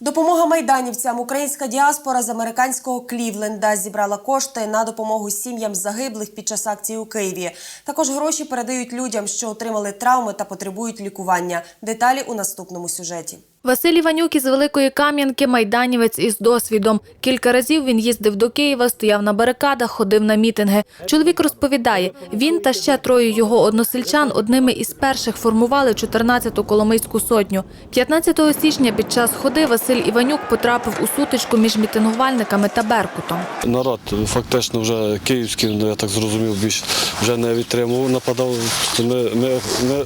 Допомога майданівцям. Українська діаспора з американського Клівленда зібрала кошти на допомогу сім'ям загиблих під час акції у Києві. Також гроші передають людям, що отримали травми та потребують лікування. Деталі у наступному сюжеті. Василь Іванюк із Великої Кам'янки – майданівець із досвідом. Кілька разів він їздив до Києва, стояв на барикадах, ходив на мітинги. Чоловік розповідає, він та ще троє його односельчан одними із перших формували 14-ту Коломийську сотню. 15 січня під час ходи Василь Іванюк потрапив у сутичку між мітингувальниками та Беркутом. Народ фактично вже київський, ну, я так зрозумів, більш вже не відтримував, нападав. Ми, ми, ми,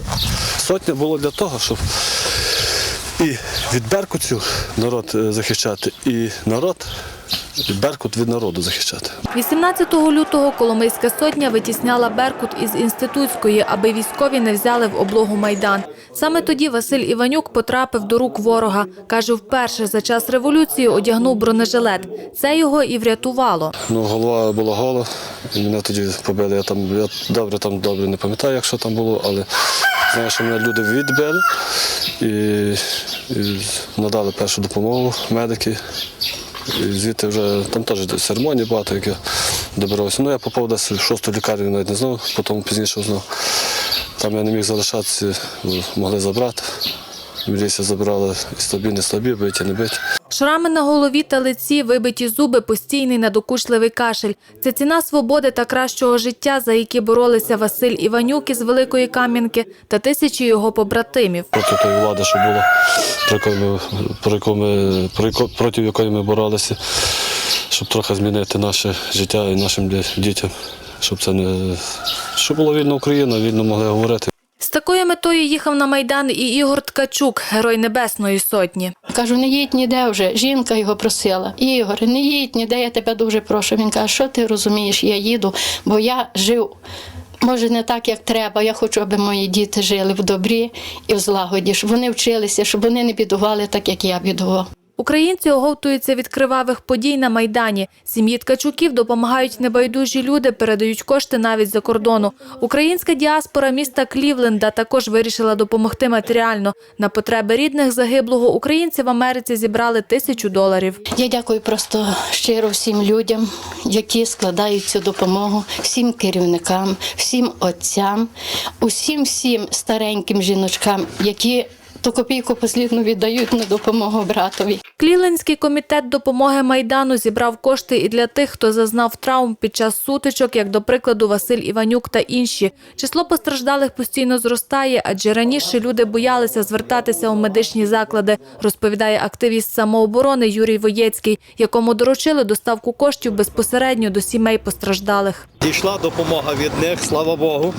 сотня було для того, щоб і від беркутців народ е, захищати, і народ від беркут від народу захищати. 18 лютого Коломийська сотня витісняла Беркут із інститутської, аби військові не взяли в облогу Майдан. Саме тоді Василь Іванюк потрапив до рук ворога. Каже, вперше за час революції одягнув бронежилет. Це його і врятувало. Ну, голова була гола, мене тоді побили. Я там я добре там добре не пам'ятаю, як що там було, але знаю, мене люди відбили і, і надали першу допомогу медики. І звідти вже там теж церемонії багато, як я добирався. Ну, я попав десь в шосту лікарню, навіть не знав, потім пізніше узнав. Там я не міг залишатися, могли забрати. Міліція забрала і слабі, не слабі, биті, не биті. Шрами на голові та лиці, вибиті зуби, постійний надокучливий кашель. Це ціна свободи та кращого життя, за які боролися Василь Іванюк із Великої Кам'янки та тисячі його побратимів. проти тої влади, що було, проти якої ми боролися, щоб трохи змінити наше життя і нашим дітям, щоб це не щоб була вільна Україна, вільно могли говорити. З такою метою їхав на Майдан і Ігор Ткачук, герой Небесної Сотні. Кажу, не їдь ніде вже. Жінка його просила. Ігор, не їдь ніде, я тебе дуже прошу. Він каже, що ти розумієш, я їду, бо я жив. Може, не так, як треба. Я хочу, аби мої діти жили в добрі і в злагоді, щоб вони вчилися, щоб вони не бідували так, як я бідував. Українці оговтуються від кривавих подій на Майдані. Сім'ї Ткачуків допомагають небайдужі люди, передають кошти навіть за кордону. Українська діаспора міста Клівленда також вирішила допомогти матеріально. На потреби рідних загиблого українці в Америці зібрали тисячу доларів. Я дякую просто щиро всім людям, які складають цю допомогу, всім керівникам, всім отцям, усім всім стареньким жіночкам, які ту копійку послідно віддають на допомогу братові. Клівлендський комітет допомоги Майдану зібрав кошти і для тих, хто зазнав травм під час сутичок, як до прикладу Василь Іванюк та інші. Число постраждалих постійно зростає, адже раніше люди боялися звертатися у медичні заклади, розповідає активіст самооборони Юрій Воєцький, якому доручили доставку коштів безпосередньо до сімей постраждалих. Дійшла допомога від них, слава Богу.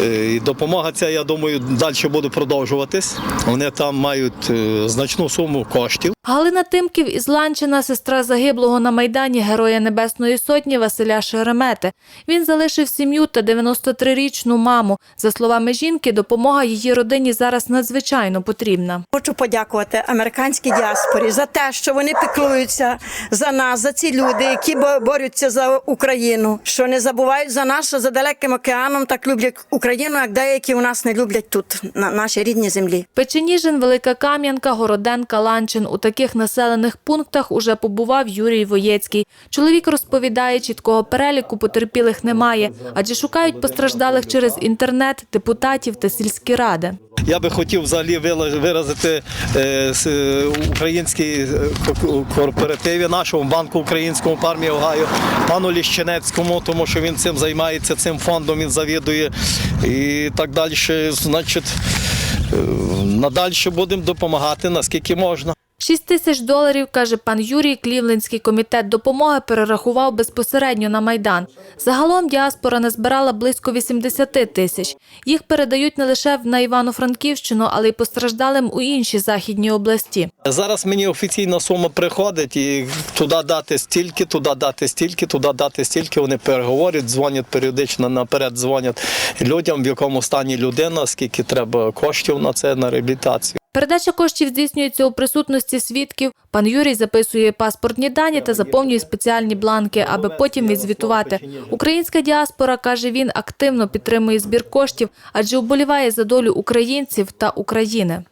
Е, І допомога ця, я думаю, далі буде продовжуватись. Вони там мають е, значну суму коштів. Галина Тимків із Ланчина, сестра загиблого на Майдані Героя Небесної Сотні Василя Шеремети. Він залишив сім'ю та 93-річну маму. За словами жінки, допомога її родині зараз надзвичайно потрібна. Хочу подякувати американській діаспорі за те, що вони піклуються за нас, за ці люди, які бо- борються за Україну, що не забувають за нас, що за далеким океаном так люблять Україну, як деякі у нас не люблять тут, на нашій рідній землі. Печеніжин, Велика Кам'янка, Городенка, Ланчин. У таких населених пунктах уже побував Юрій Воєцький. Чоловік розповідає, чіткого переліку потерпілих немає, адже шукають постраждалих через інтернет, депутатів та сільські ради. Я би хотів взагалі виразити е, е, українській е, корпоративі нашому банку українському в армії Огайо, пану Ліщенецькому, тому що він цим займається, цим фондом він завідує і так далі. Значить, надальше будемо допомагати наскільки можна. 6 тисяч доларів, каже пан Юрій, Клівлендський комітет допомоги перерахував безпосередньо на Майдан. Загалом діаспора назбирала близько 80 тисяч. Їх передають не лише на Івано-Франківщину, але й постраждалим у інші західні області. Зараз мені офіційна сума приходить і туди дати стільки, туди дати стільки, туди дати стільки. Вони переговорять, дзвонять періодично наперед, дзвонять людям, в якому стані людина, скільки треба коштів на це, на реабілітацію. Передача коштів здійснюється у присутності свідків. Пан Юрій записує паспортні дані та заповнює спеціальні бланки, аби потім відзвітувати. Українська діаспора, каже він, активно підтримує збір коштів, адже вболіває за долю українців та України.